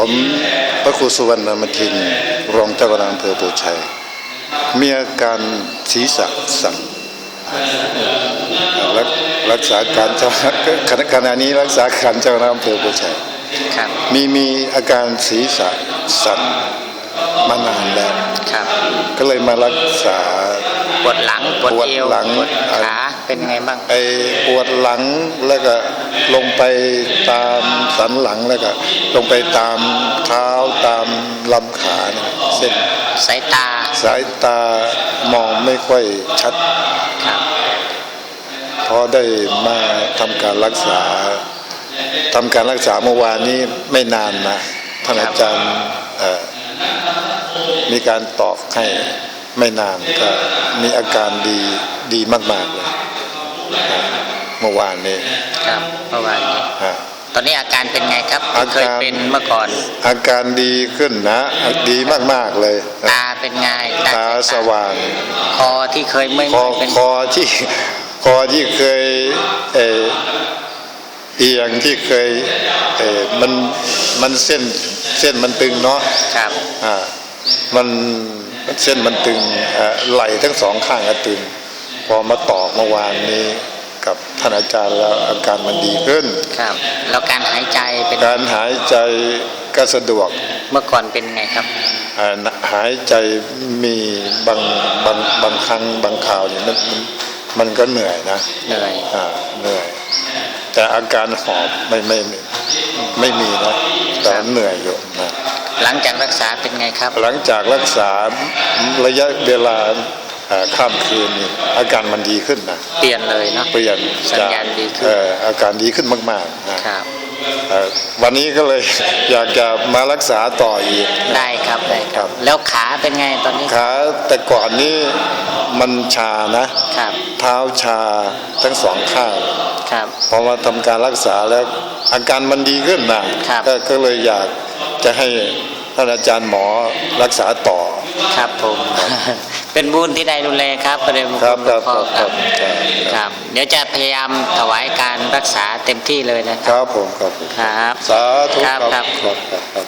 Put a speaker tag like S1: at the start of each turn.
S1: ผมพระครูสุวรรณมทิน รองเจ้าคณะอำเภอปูชัย มีอาการศีรษะสั่นรักรักษาการเจ้าขณะขณะนี้รักษาการเจ้าคณะอำเภอปูชัย
S2: ครับ
S1: มีมีอาการศีรษะสั่นมานานแล้ว
S2: ครับ
S1: ก็เลยมารักษา
S2: ปวดหลังปวด
S1: ปวด
S2: เอว
S1: หลัง
S2: ปวดขาเป็นไงบ้าง
S1: ไอ้ปวดหลังแล้วก็ ลงไปตามสันหลังแล้วก็ลงไปตามเท้าตามลำขาเนี่ยเส้น
S2: สายตา
S1: สายตามองไม่ค่อยชัด
S2: ครับ
S1: พอได้มาทำการรักษาทำการรักษาเมื่อวานนี้ไม่นานนะท่านอาจารย์เอ่อมีการตอกให้ไม่นานก็มีอาการดีดีมากๆเลยครับ เมื่อวานนี้
S2: ครับเมื่อวานนี้
S1: ฮะ
S2: ตอนนี้อาการเป็นไงครับ
S1: อาการ
S2: เคยเป็นเมื่อก่อน
S1: อาการดีขึ้นนะ ดีมากๆเลย
S2: ตาเป็นไง
S1: ตาสว่าง
S2: คอที่เคยไม่
S1: คอ
S2: ไม่เป็น
S1: คอที่ คอที่เคยเออเอียงที่เคยเออมันมันเส้นเส้นมันตึงเนาะ
S2: ครับ
S1: อ่ามันเส้นมันตึงเอ่อไหล่ทั้งสองข้างก็ตึง พอมาตอกเมื่อวานนี้ กับท่านอาจารย์แล้วอาการมันดีขึ้น
S2: ครับ แล้วการหายใจเป็น
S1: การหายใจก็สะดวก
S2: เมื่อก่อนเป็นไงครับ
S1: อ่าหายใจมีบางบางบางครั้งบางคราวเนี่ยมันมันมันก็เหนื่อยนะ
S2: เหนื่อย
S1: อ่าเหนื่อย แต่อาการหอบไม่ไม่ไม่ไม่มีนะแต่เหนื่อยอยู่นะ
S2: หลังจากรักษาเป็นไงครับ
S1: หลังจากรักษาระยะเวลาอ่า ข้ามคืนนี่อาการมันดีขึ้นนะ
S2: เปลี่ยนเลยเนาะ
S1: เปลี่ยน
S2: สัญ
S1: จาก
S2: ญาณดีขึ้น
S1: เอ่ออาการดีขึ้นมากๆนะครับเอ่อวันนี้ก็เลยอยากจะมารักษาต่ออีก
S2: ได้ครับได้ค
S1: ครั
S2: รับ
S1: บ
S2: แล้วขาเป็นไงตอนนี้
S1: ขาแต่ก่อนนี้มันชานะ
S2: ครับ
S1: เท้าชาทั้งสองข้าง
S2: ครับ
S1: พอมาทำการรักษาแล้วอาการมันดีขึ้นนะครับก็ก็เลยอยากจะให้ท่านอาจารย์หมอรักษาต่อ
S2: ครับผม เป็นบุญที่ได้ดูแลครับประเด็น
S1: ครับ
S2: หลวงพ่อ
S1: ครับ
S2: ครับ
S1: ครับ
S2: ครับ เดี๋ยวจะพยายามถวายการรักษาเต็มที่เลยนะค
S1: ครับรับผมครับผม
S2: ครับ
S1: สาธุ
S2: ครับครับ
S1: ครับครับครับ